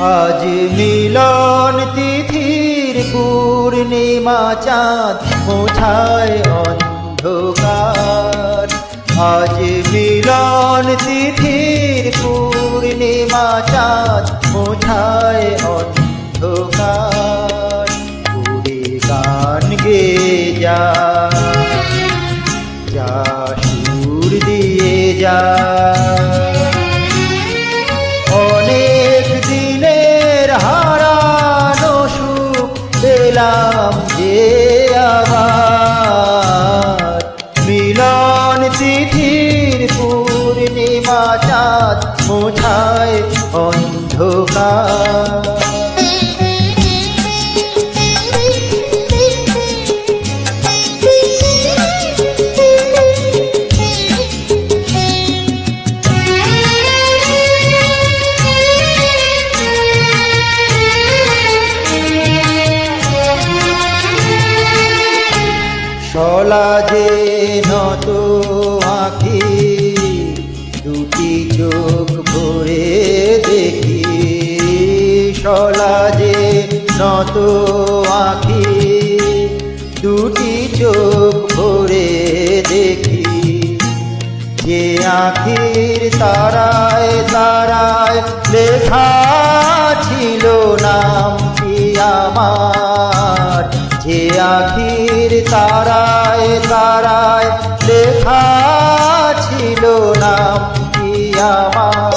আজ মিলন তিথির পূর্ণিমা চাঁদ মোছায় অন্ধকার। আজ মিলন তিথির পূর্ণিমা চাঁদ মোছায় শলা যে নত আঁখি দুটি চোখ ভরে নত আঁখি দুটি চোখ ভরে দেখি। যে আখির তারায় তারায় লেখা ছিল নাম কি আমার? যে আখির তারায় তারায় লেখা ছিল নাম কি আমার?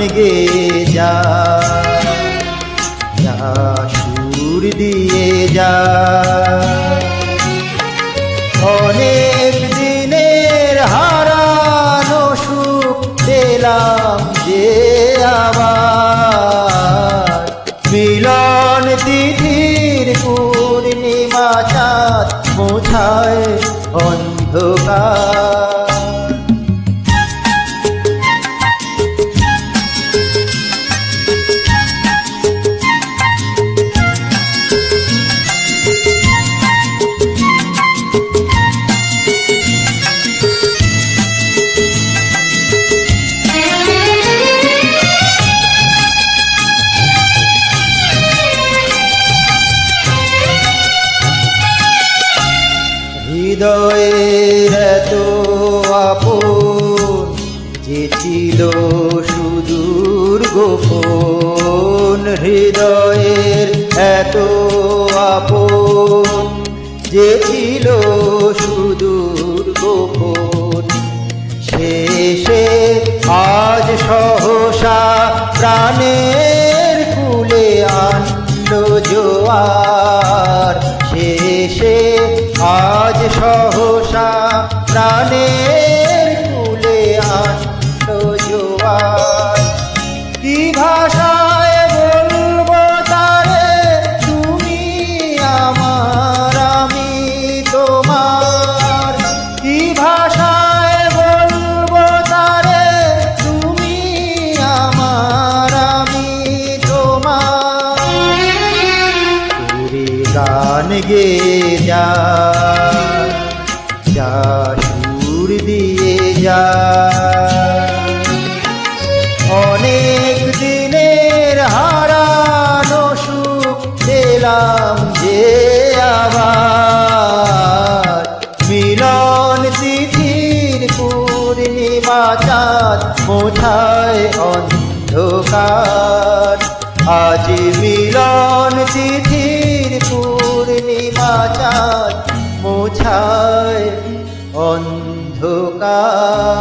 গান গে যা যা সুর দিয়ে যা। অনেক দিনের হারানো সুখ পেলাম যে আবার। মিলন তিথির পূর্ণিমা চাঁদ মোছায় অন্ধকার। হৃদয়ের এত আপন, যে ছিল সুদূর গোপন, হৃদয়ের এত আপন, যে ছিল সুদূর গোপন। শেষে আজ সহসা প্রাণের কুলে আনলো জোয়ার দিয়ে যা যা সুর দিয়ে যা। অনেক দিনের হারানো সুখ পেলাম যে আবার। মিলন তিথির পূর্ণিমা চাঁদ কোথায় অন্ধকার? আজ মিলন তিথির পূর্ণ নীলাচার মোছায় অন্ধকার।